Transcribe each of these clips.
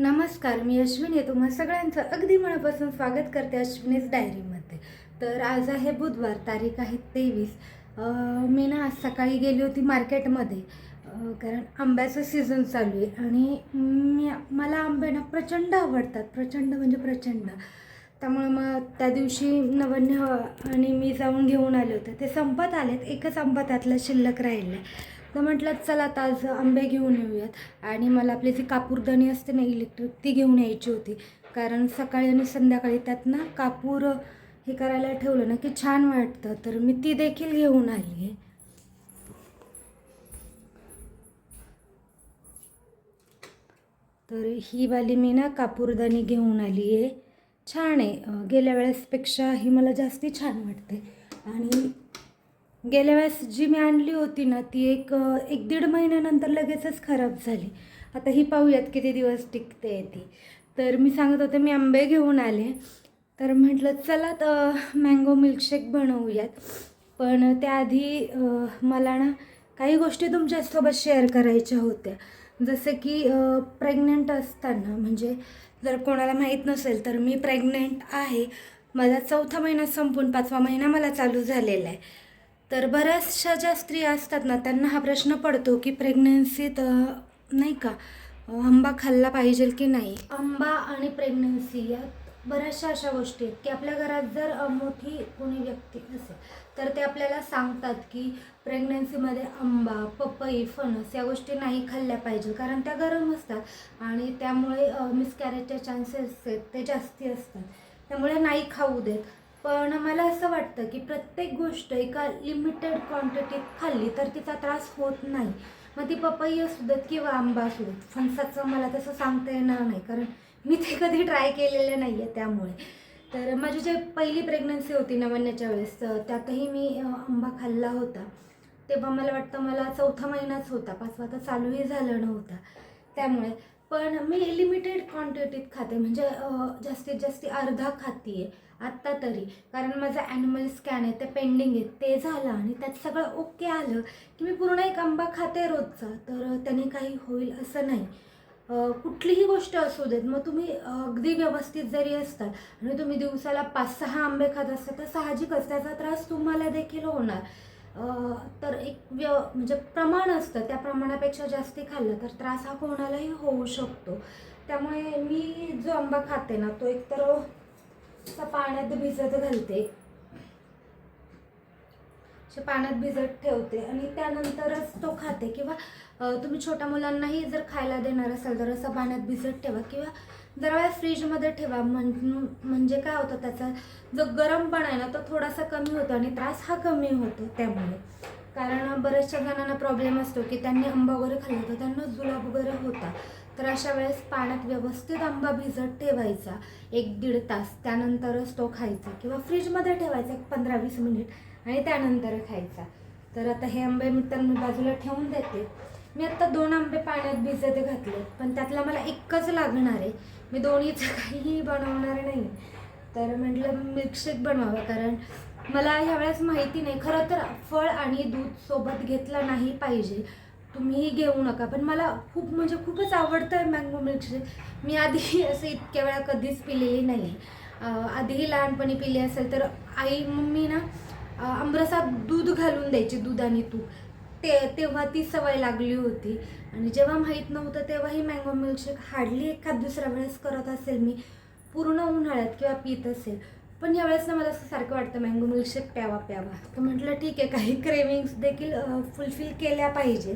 नमस्कार मी अश्विनी तुम्हा सगळ्यांचं अगदी मनापासून स्वागत करते अश्विनीज डायरीमध्ये. तर आज आहे बुधवार तारीख आहे तेवीस. मी ना आज सकाळी गेली होती मार्केटमध्ये. कारण आंब्याचं सीझन चालू आहे आणि मी मला आंबे ना प्रचंड आवडतात. प्रचंड म्हणजे प्रचंड. त्यामुळे मग त्या दिवशी नवन्य आणि मी जाऊन घेऊन आले होते. ते संपत आलेत. एकच आंबा त्यातला शिल्लक राहिला आहे तर म्हटलं चला आता आज आंबे घेऊन येऊयात. आणि मला आपली जी कापूरदाणी असते ना इलेक्ट्रिक ती घेऊन यायची होती. कारण सकाळी आणि संध्याकाळी त्यात ना कापूर हे करायला ठेवलं ना की छान वाटतं. तर मी ती देखील घेऊन आली आहे. तर ही वाली मी ना कापूरदाणी घेऊन आली आहे. छान आहे. गेल्या वेळेसपेक्षा ही मला जास्ती छान वाटते. आणि गेल्या वेळेस जी मी आणली होती ना ती एक एक दीड महिन्यानंतर लगेचच खराब झाली. आता ही पाहूयात किती दिवस टिकते ती. तर मी सांगत होते मी आंबे घेऊन आले. तर म्हटलं चला तर मँगो मिल्कशेक बनवूयात. पण त्याआधी मला ना काही गोष्टी तुमच्यासोबत शेअर करायच्या होत्या. जसं की प्रेग्नंट असताना म्हणजे जर कोणाला माहीत नसेल तर मी प्रेग्नंट आहे. माझा चौथा महिना संपून पाचवा महिना मला चालू झालेला आहे. तर बऱ्याचशा ज्या स्त्रिया असतात ना त्यांना हा प्रश्न पडतो की प्रेग्नन्सीत नाही का आंबा खाल्ला पाहिजे की नाही? आंबा आणि प्रेग्नन्सी यात बऱ्याचशा अशा गोष्टी आहेत की आपल्या घरात जर मोठी कोणी व्यक्ती असेल तर ते आपल्याला सांगतात की प्रेग्नन्सीमध्ये आंबा पपई फणस या गोष्टी नाही खाल्ल्या पाहिजे. कारण त्या गरम असतात आणि त्यामुळे मिसकॅरेजचे चान्सेस आहेत ते जास्ती असतात. त्यामुळे नाही खाऊ देत. पण मला असं वाटतं की प्रत्येक गोष्ट एका लिमिटेड क्वांटिटीत खाल्ली तर तिचा त्रास होत नाही. मग ती पपई असू देत किंवा आंबा असू देत फणसाचं मला तसं सांगता येणार नाही कारण मी ते कधी ट्राय केलेलं नाही आहे त्यामुळे. तर माझी जे पहिली प्रेग्नन्सी होती नवन्याच्या वेळेस तर त्यातही मी आंबा खाल्ला होता. तेव्हा मला वाटतं मला चौथा महिनाच होता पाचवा तर चालूही झालं नव्हता. त्यामुळे पण मी लिमिटेड क्वांटिटीत खाते. म्हणजे जास्तीत जास्त अर्धा खाते आहे आत्ता तरी. कारण माझं ॲनिमल स्कॅन आहे ते पेंडिंग आहे ते झालं आणि त्यात सगळं ओके आलं की मी पूर्ण एक आंबा खाते रोजचा. तर त्याने काही होईल असं नाही. कुठलीही गोष्ट असू देत मग तुम्ही अगदी व्यवस्थित जरी असतात आणि तुम्ही दिवसाला पाच सहा आंबे खात असता तर साहजिकच त्याचा त्रास तुम्हाला देखील होणार. तर एक व्य म्हणजे प्रमाण असतं. त्या प्रमाणापेक्षा जास्ती खाल्लं तर त्रास हा कोणालाही होऊ शकतो. त्यामुळे मी जो आंबा खाते ना तो एकतर पाण्यात भिजत घालते. पाण्यात भिजत ठेवते आणि त्यानंतरच तो खाते. किंवा तुम्ही छोट्या मुलांनाही जर खायला देणार असाल तर असं पाण्यात भिजत ठेवा. किंवा जरा फ्रीजमध्ये ठेवा. म्हणून म्हणजे काय होतं त्याचा जो गरमपणा आहे ना तो थोडासा कमी होतो आणि त्रास हा कमी होतो त्यामुळे. कारण बऱ्याचशा जणांना प्रॉब्लेम असतो की त्यांनी आंबा वगैरे खाल्ला तर त्यांना जुलाब वगैरे होता. तर अशा वेळेस पाण्यात व्यवस्थित आंबा भिजत ठेवायचा एक दीड तास. त्यानंतरच तो खायचा किंवा फ्रीजमध्ये ठेवायचा एक पंधरा वीस मिनिट आणि त्यानंतर खायचा. तर आता हे आंबे मी तर मी बाजूला ठेवून देते. मी आत्ता दोन आंबे पाण्यात भिजत घातले पण त्यातला मला एकच लागणार आहे. मी दोन्हीचं काहीही बनवणार नाही. तर म्हटलं मिल्कशेक बनवावं कारण मला ह्यावेळेस माहिती नाही खरं तर फळ आणि दूध सोबत घेतलं नाही पाहिजे. तुम्हीही घेऊ नका पण मला खूप म्हणजे खूपच आवडतं आहे मँगो मिल्कशेक मी आधी असं इतक्या वेळा कधीच पिलेली नाही. आधीही लहानपणी पिली असेल तर आई मम्मी ना अं, आमरसात दूध घालून द्यायची दूध आणि तूप. ते तेव्हा ती सवय लागली होती. आणि जेव्हा माहीत नव्हतं तेव्हाही मँगो मिल्कशेक हार्डली एखाद दुसऱ्या वेळेस करत असेल मी पूर्ण उन्हाळ्यात किंवा पित असेल. पण यावेळेस ना मला असं सारखं वाटतं मँगो मिल्कशेक प्यावा प्यावा. तर म्हटलं ठीक आहे. काही क्रेविंग्स देखील फुलफिल केल्या पाहिजे.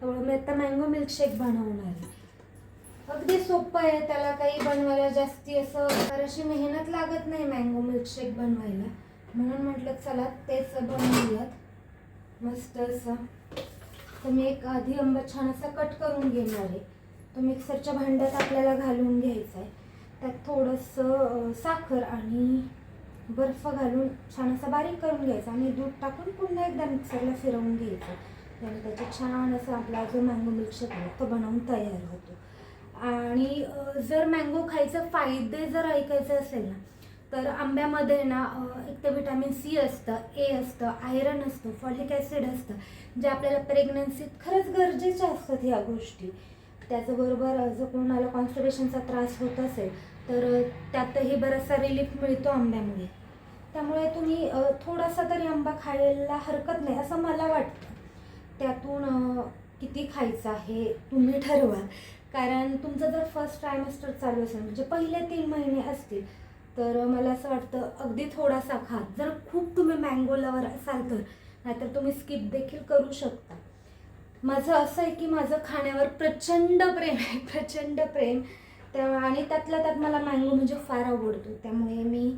त्यामुळे मी आता मँगो मिल्कशेक बनवणार आहे. अगदी सोपं आहे त्याला काही बनवायला जास्ती असं फारशी मेहनत लागत नाही मँगो मिल्कशेक बनवायला. म्हणून म्हटलं चला तेच बनवूयात. मस्त असं. तर मी एक आधी आंबा छान असा कट करून घेणार आहे. तो मिक्सरच्या भांड्यात आपल्याला घालून घ्यायचा आहे. त्यात थोडंसं साखर आणि बर्फ घालून छान असा बारीक करून घ्यायचा आणि दूध टाकून पुन्हा एकदा मिक्सरला फिरवून घ्यायचं. त्याने त्याचा छान असं आपला जो मँगो मिल्कशेक आहे तो बनवून तयार होतो. आणि जर मँगो खायचं फायदे जर ऐकायचे असेल ना तर आंब्यामध्ये ना एक तर विटॅमिन सी असतं ए असतं आयरन असतं फॉलिक ॲसिड असतं जे आपल्याला प्रेग्नन्सीत खरंच गरजेच्या असतात ह्या गोष्टी. त्याचबरोबर जर कोणाला कॉन्स्टिपेशनचा त्रास होत असेल तर त्यातही बराचसा रिलीफ मिळतो आंब्यामुळे. त्यामुळे तुम्ही थोडासा तरी आंबा खायला हरकत नाही असं मला वाटतं. त्यातून किती खायचं आहे तुम्ही ठरवा. कारण तुमचं जर फर्स्ट ट्रायमेस्टर चालू असेल म्हणजे पहिले तीन महिने असतील तर मला असं वाटतं अगदी थोडासा खा. जर खूप तुम्ही मँगो लवर असाल तर नाहीतर तुम्ही स्किप देखील करू शकता. माझं असं आहे की माझं खाण्यावर प्रचंड प्रेम आहे प्रचंड प्रेम. त्या आणि त्यातल्या त्यात मला मँगो म्हणजे फार आवडतो. त्यामुळे मी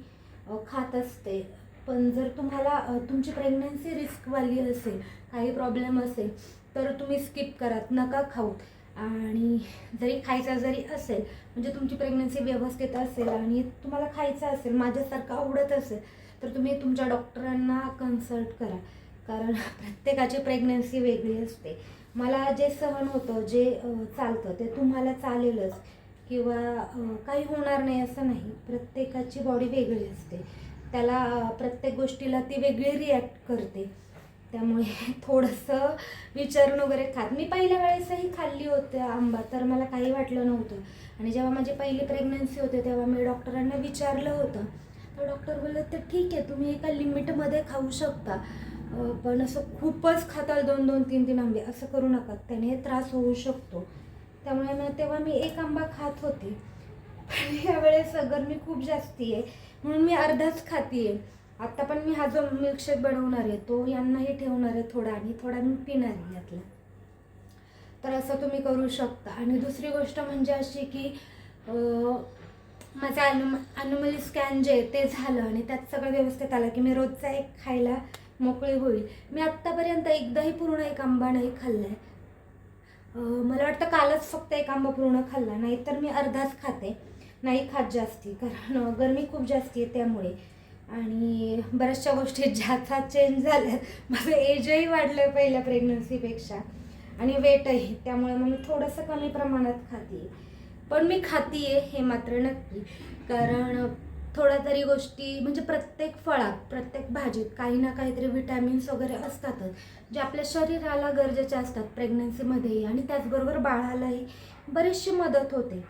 खात असते. पण जर तुम्हाला तुमची प्रेग्नन्सी रिस्कवाली असेल काही प्रॉब्लेम असेल तर तुम्ही स्किप करा नका खाऊ. आणि जरी खायचा जरी असेल म्हणजे तुमची प्रेग्नन्सी व्यवस्थित असेल आणि तुम्हाला खायचं असेल माझ्यासारखं आवडत असेल तर तुम्ही तुमच्या डॉक्टरांना कन्सल्ट करा. कारण प्रत्येकाची प्रेग्नन्सी वेगळी असते. मला जे सहन होतं जे चालतं ते तुम्हाला चालेलच. किंवा काही होणार नाही असं नाही. प्रत्येकाची बॉडी वेगळी असते. त्याला प्रत्येक गोष्टीला ती वेगळी रिॲक्ट करते. त्यामुळे थोडंसं विचारून वगैरे खात मी पहिल्या वेळेसही खाल्ली होते आंबा तर मला काही वाटलं नव्हतं. आणि जेव्हा माझी पहिली प्रेग्नन्सी होते तेव्हा मी डॉक्टरांना विचारलं होतं. तर डॉक्टर बोलले तर ठीक आहे तुम्ही एका लिमिटमध्ये खाऊ शकता. पण असं खूपच खाताल दोन दोन तीन तीन आंबे असं करू नका. त्याने त्रास होऊ शकतो. त्यामुळे मग तेव्हा मी एक आंबा खात होती. पण यावेळेस गरमी खूप जास्ती आहे म्हणून मी अर्धाच खाती आहे आता पण मी हा जो मिल्कशेक बनवणार आहे तो यांनाही ठेवणार आहे थोडा आणि थोडा मी पिणार आहे यातला. तर असं तुम्ही करू शकता. आणि दुसरी गोष्ट म्हणजे अशी की माझं ॲनिम ॲनिमली स्कॅन जे आहे ते झालं आणि त्यात सगळं व्यवस्थित आलं की मी रोजचा एक खायला मोकळी होईल. मी आत्तापर्यंत एकदाही पूर्ण एक आंबा नाही खाल्ला आहे मला वाटतं कालच फक्त एक आंबा पूर्ण खाल्ला नाहीतर मी अर्धाच खाते. नाही खात जास्ती कारण गरमी खूप जास्ती आहे त्यामुळे. आणि बऱ्याचशा गोष्टी ज्याचा चेंज झाल्या माझं एजही वाढलं आहे पहिल्या प्रेग्नन्सीपेक्षा आणि वेटही त्यामुळे मग मी थोडंसं कमी प्रमाणात खाते. पण मी खातीये हे मात्र नक्की. कारण थोड्या तरी गोष्टी म्हणजे प्रत्येक फळात प्रत्येक भाजीत काही ना काहीतरी विटॅमिन्स वगैरे असतातच जे आपल्या शरीराला गरजेचे असतात प्रेग्नन्सीमध्येही आणि त्याचबरोबर बाळालाही बरीचशी मदत होते.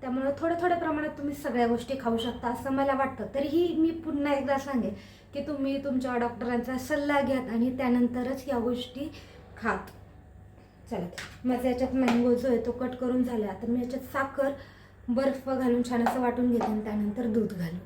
त्यामुळं थोड्या थोड्या प्रमाणात तुम्ही सगळ्या गोष्टी खाऊ शकता असं मला वाटतं. तरीही मी पुन्हा एकदा सांगेन की तुम्ही तुमच्या डॉक्टरांचा सल्ला घ्यात आणि त्यानंतरच या गोष्टी खात. चला माझा याच्यात मँगो जो आहे तो कट करून झाला आता मी याच्यात साखर बर्फ घालून छान असं वाटून घेते आणि त्यानंतर दूध घालू.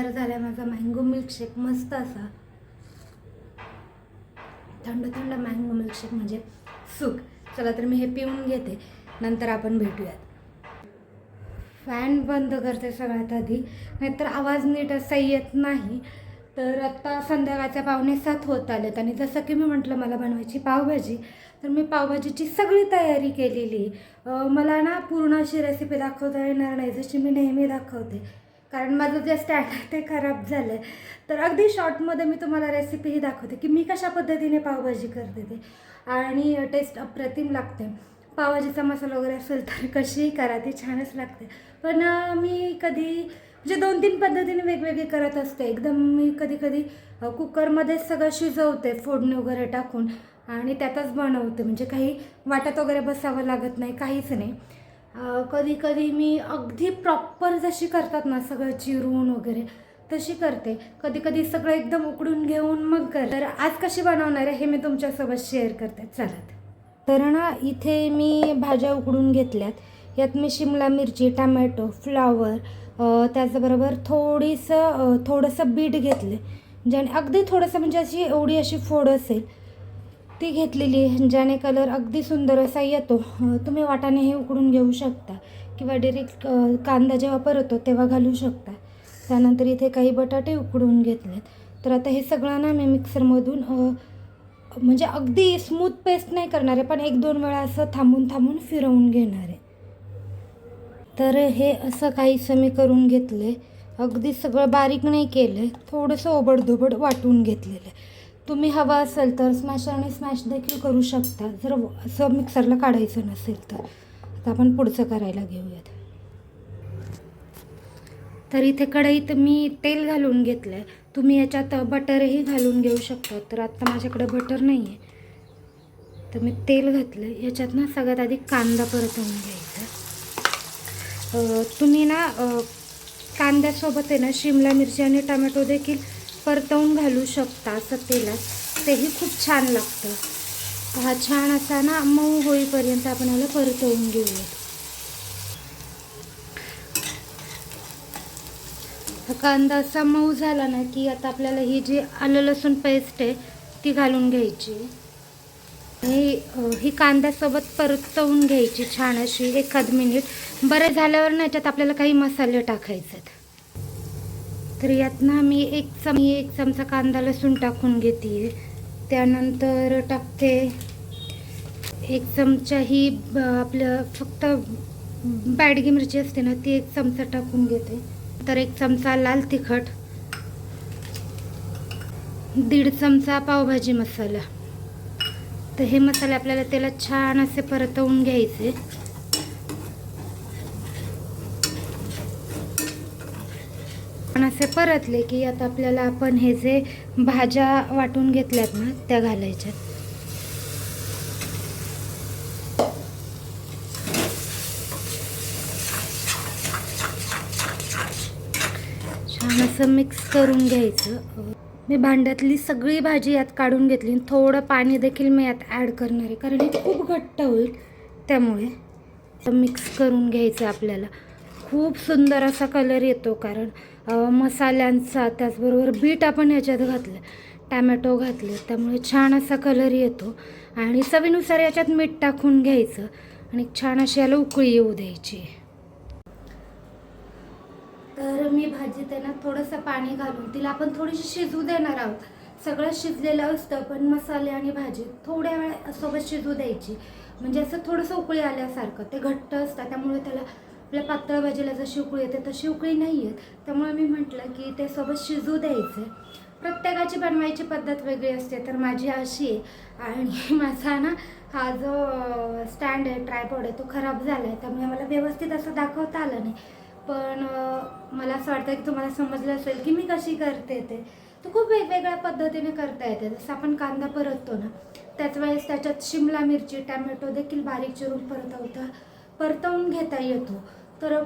तयार झाला माझा मँगो मिल्कशेक मस्त असा. थंड थंड मँगो मिल्कशेक म्हणजे सुख. चला तर मी हे पिऊन घेते. नंतर आपण भेटूयात. फॅन बंद करते सगळ्यात आधी. नाहीतर आवाज नीट असा येत नाही. तर आत्ता संध्याकाळच्या पावणे सात होत आलेत आणि जसं की मी म्हटलं मला बनवायची पावभाजी. तर मी पावभाजीची सगळी तयारी केलेली. मला ना पूर्ण अशी रेसिपी दाखवता येणार नाही जशी मी नेहमी दाखवते. कारण माझं जे स्टँड आहे ते खराब झालं आहे तर अगदी शॉर्टमध्ये मी तुम्हाला रेसिपीही दाखवते की मी कशा पद्धतीने पावभाजी करते ते. आणि टेस्ट अप्रतिम लागते. पावभाजीचा मसाला वगैरे असेल तर कशीही करा ती छानच लागते. पण मी कधी म्हणजे दोन तीन पद्धतीने वेगवेगळी करत असते. एकदम मी कधी कधी कुकरमध्येच सगळं शिजवते फोडणी वगैरे टाकून. आणि त्यातच बनवते. म्हणजे काही वाटत वगैरे बसावं लागत नाही काहीच नाही. कधी कधी मी अगदी प्रॉपर जशी करतात ना सगळं चिरून वगैरे तशी करते. कधी कधी सगळं एकदम उकडून घेऊन मग कर तर आज कशी बनवणार आहे हे मी तुमच्यासोबत शेअर करते. चला तर. ना इथे मी भाज्या उकडून घेतल्यात. यात मी शिमला मिरची टमॅटो फ्लावर त्याचबरोबर थोडीसं थोडंसं बीट घेतले ज्याने अगदी थोडंसं म्हणजे अशी एवढी अशी फोड असेल ती घेतलेली आहे ज्याने कलर अगदी सुंदर असा येतो. तुम्ही वाटाणे हे उकडून घेऊ शकता किंवा डिरेक्ट कांदा जेव्हा परतो तेव्हा घालू शकता. त्यानंतर इथे काही बटाटे उकडून घेतलेत. तर आता हे सगळं ना मी मिक्सरमधून म्हणजे अगदी स्मूथ पेस्ट नाही करणार आहे पण एक दोन वेळा असं थांबून थांबून फिरवून घेणार आहे. तर हे असं काहीसं मी करून घेतलं आहे अगदी सगळं बारीक नाही केलं आहे थोडंसं ओबडधोबड वाटून घेतलेलं आहे. तुम्ही हवं असेल तर स्मॅशरने स्मॅश देखील करू शकता. जर असं मिक्सरला काढायचं नसेल तर. आता आपण पुढचं करायला घेऊयात. तर इथे कढईत मी तेल घालून घेतलं आहे तुम्ही याच्यात बटरही घालून घेऊ शकता. तर आत्ता माझ्याकडे बटर नाही आहे तर मी तेल घातलं याच्यात ना सगळ्यात आधी कांदा परतवून घ्यायचा. तुम्ही ना कांद्यासोबत आहे ना शिमला मिरची आणि टमॅटो देखील परतवून घालू शकता असं तेलात तेही खूप छान लागतं. हा छान असा ना मऊ होईपर्यंत आपण याला परतवून घेऊया. कांदा असा मऊ झाला ना की आता आपल्याला ही जी आलं लसूण पेस्ट आहे ती घालून घ्यायची. ही ही कांद्यासोबत परतवून घ्यायची छान अशी एखाद मिनिट बरं झाल्यावर ना याच्यात आपल्याला काही मसाले टाकायचे आहेत तर यात ना मी एक चम मी एक चमचा कांदा लसूण टाकून घेते. त्यानंतर टाकते एक चमचा ही ब- आपलं फक्त बॅडगी मिरची असते ना ती एक चमचा टाकून घेते. तर एक चमचा लाल तिखट दीड चमचा पावभाजी मसाला. तर हे मसाले आपल्याला त्याला छान असे परतवून घ्यायचे. असे परतले की आता आपल्याला आपण हे जे भाज्या वाटून घेतल्यात ना त्या घालायच्यात. छान असं मिक्स करून घ्यायचं. मी भांड्यातली सगळी भाजी यात काढून घेतली आणि थोडं पाणी देखील मी यात ॲड करणार आहे कारण हे खूप घट्ट होईल त्यामुळे. मिक्स करून घ्यायचं आपल्याला. खूप सुंदर असा कलर येतो कारण मसाल्यांचा त्याचबरोबर बीट आपण याच्यात घातलं टॅमॅटो घातले त्यामुळे छान असा कलर येतो. आणि चवीनुसार याच्यात मीठ टाकून घ्यायचं आणि छान अशी याला उकळी येऊ द्यायची. तर मी भाजी त्यांना थोडंसं पाणी घालून तिला आपण थोडीशी शिजू देणार आहोत. सगळं शिजलेलं असतं पण मसाले आणि भाजी थोड्या वेळा सोबत शिजू द्यायची. म्हणजे असं थोडंसं उकळी आल्यासारखं ते घट्ट असतं त्यामुळे त्याला आपल्या पातळ भाजीला जर शिवकळी येते तर शिवकळी नाही आहेत त्यामुळे मी म्हटलं की ते सोबत शिजू द्यायचं. प्रत्येकाची बनवायची पद्धत वेगळी असते तर माझी अशी आहे. आणि माझा ना हा जो स्टँड आहे ट्रायपॉड आहे तो खराब झाला आहे त्यामुळे मला व्यवस्थित असं दाखवता आलं नाही. पण मला असं वाटतं की तुम्हाला समजलं असेल की मी कशी करते ते. तर खूप वेगवेगळ्या पद्धतीने करता येते. जसं आपण कांदा परततो ना त्याच वेळेस त्याच्यात शिमला मिरची टॅमॅटो देखील बारीक चिरून परतवता परतवून घेता येतो. तर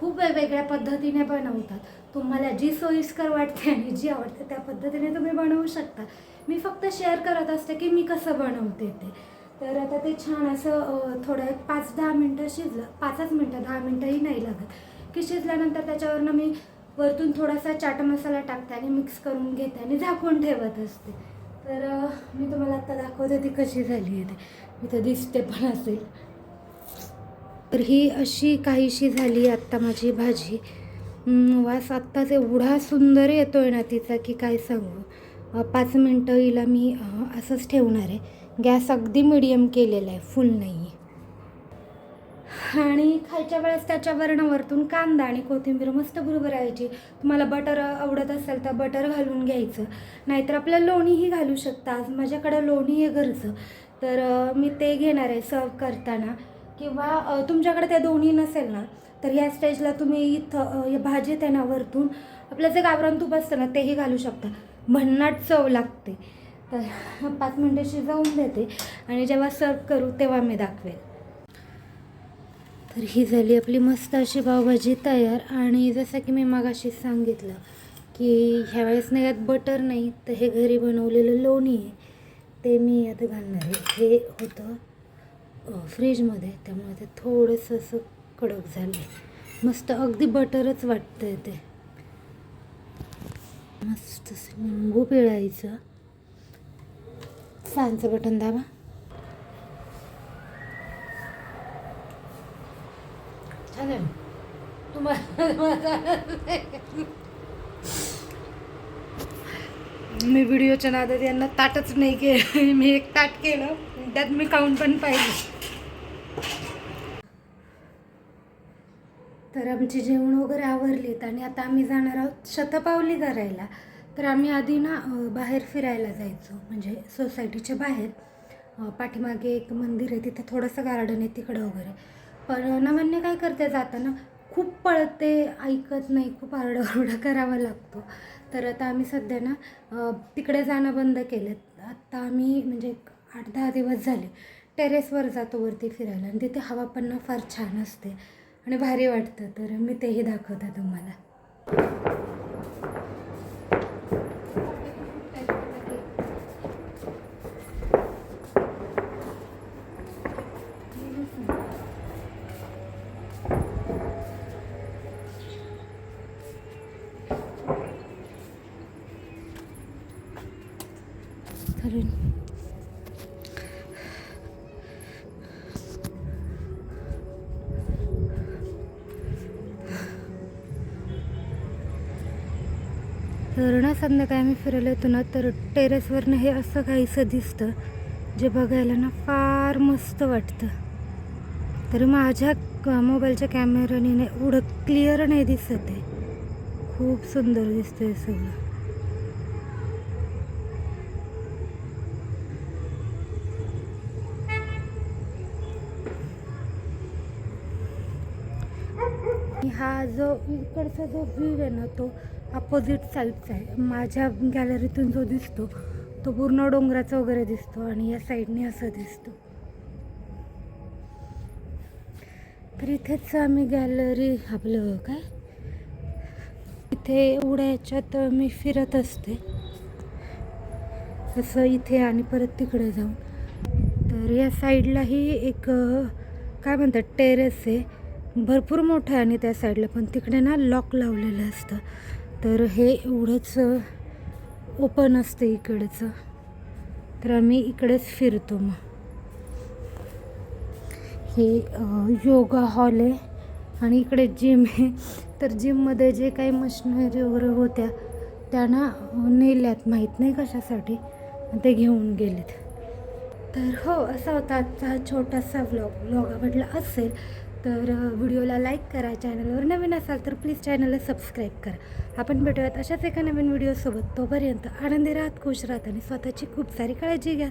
खूप वेगवेगळ्या पद्धतीने बनवतात. तुम्हाला जी सोयीस्कर वाटते आणि जी आवडते त्या पद्धतीने तुम्ही बनवू शकता. मी फक्त शेअर करत असते की मी कसं बनवते ते. तर आता ते छान असं थोडं एक पाच दहा मिनटं शिजलं. पाचच मिनटं दहा मिनटंही नाही लागत. की शिजल्यानंतर त्याच्यावरनं मी वरतून थोडासा चाट मसाला टाकते आणि मिक्स करून घेते आणि झाकून ठेवत असते. तर मी तुम्हाला आत्ता दाखवते ती कशी झाली आहे ते. मी तर दिसते पण असेल. तर ही अशी काहीशी झाली आत्ता माझी भाजी. वास आत्ताच एवढा सुंदर येतो आहे ना तिचा की काय सांगू. पाच मिनटं हिला मी असंच ठेवणार आहे. गॅस अगदी मिडियम केलेला आहे फुल नाही आहे आणि खायच्या वेळेस त्याच्या वरणावरतून कांदा आणि कोथिंबीर मस्त भुरभरायची तुम्हाला बटर आवडत असेल तर बटर घालून घ्यायचं. नाहीतर आपलं लोणीही घालू शकता. आज माझ्याकडं लोणी आहे घरचं. तर मी ते घेणार आहे सर्व करताना. किंवा तुमच्याकडे त्या दोन्ही नसेल ना तर ह्या स्टेजला तुम्ही इथं भाजी या आहे ना वरतून आपलं जे गावरान तूप असतं ना तेही घालू शकता. भन्नाट चव लागते. तर पाच मिनटं शिजवून देते आणि जेव्हा सर्व करू तेव्हा मी दाखवेल. तर ही झाली आपली मस्त अशी पावभाजी तयार आणि जसं की मी मागाशी सांगितलं की ह्या वेळेस नाही यात बटर नाही तर हे घरी बनवलेलं लोणी आहे. ते मी आता घालणार आहे. हे होतं फ्रीजमध्ये त्यामुळे ते थोडंसं असं कडक झाले. मस्त अगदी बटरच वाटतं आहे ते. मस्त असं लिंबू पिळायचं. फॅनचं बटन दाबा. छान आहे. तुम्हाला मी व्हिडिओच्या नादात यांना ताटच नाही केलं. मी एक ताट केलं. त्यात मी काउंट पण पाहिजे तर आमची जेवण वगैरे आवरलीत आणि आता आम्ही जाणार आहोत शतपावली करायला. तर आम्ही आधी ना बाहेर फिरायला जायचो. म्हणजे सोसायटीच्या बाहेर. पाठीमागे एक मंदिर आहे. तिथं थोडंसं गार्डन आहे तिकडं वगैरे. पण नवन्य काय करते जाताना खूप पळते ऐकत नाही खूप आरडाओरडा करावा लागतो. तर आता आम्ही सध्या ना तिकडे जाणं बंद केलं आत्ता आम्ही म्हणजे एक आठ दहा दिवस झाले टेरेसवर जातो वरती फिरायला आणि तिथे हवा पण ना फार छान असते आणि भारी वाटतं. तर मी तेही दाखवते तुम्हाला. तर ना संध्याकाळी आम्ही फिरायला येतो ना तर टेरेसवरनं हे असं काहीसं दिसतं जे बघायला ना फार मस्त वाटतं. तर माझ्या क- मोबाईलच्या कॅमेराने एवढं क्लिअर नाही दिसत आहे. खूप सुंदर दिसतं हे सगळं. हा जो इकडचा जो व्ह्यू आहे ना तो अपोजिट साईडचा आहे. माझ्या गॅलरीतून जो दिसतो तो पूर्ण डोंगराचा वगैरे दिसतो आणि या साईडने असं दिसतो. तर इथेच आम्ही गॅलरी आपलं काय? इथे एवढ्या याच्यात मी फिरत असते. असं इथे आणि परत तिकडे जाऊन. तर या साईडलाही एक काय म्हणतात टेरेस आहे. भरपूर मोठं आहे आणि त्या साईडला पण तिकडे ना लॉक लावलेलं असतं. तर हे एवढंच ओपन असतं इकडचं. तर आम्ही इकडेच फिरतो मग. हे योगा हॉल आहे आणि इकडे जिम आहे. तर जिममध्ये जे काही मशिनरी वगैरे होत्या त्यांना नेल्यात माहीत नाही कशासाठी. ते घेऊन गेलेत. तर हो असा होता आजचा छोटासा व्लॉग व्लॉग आवडला असेल तर व्हिडिओला लाईक करा चॅनलवर नवीन असाल तर प्लीज चॅनलला सबस्क्राईब करा. आपण भेटूयात अशाच एका नवीन व्हिडिओसोबत. तोपर्यंत आनंदी राहत खुश राहत आणि स्वतःची खूप सारी काळजी घ्यात.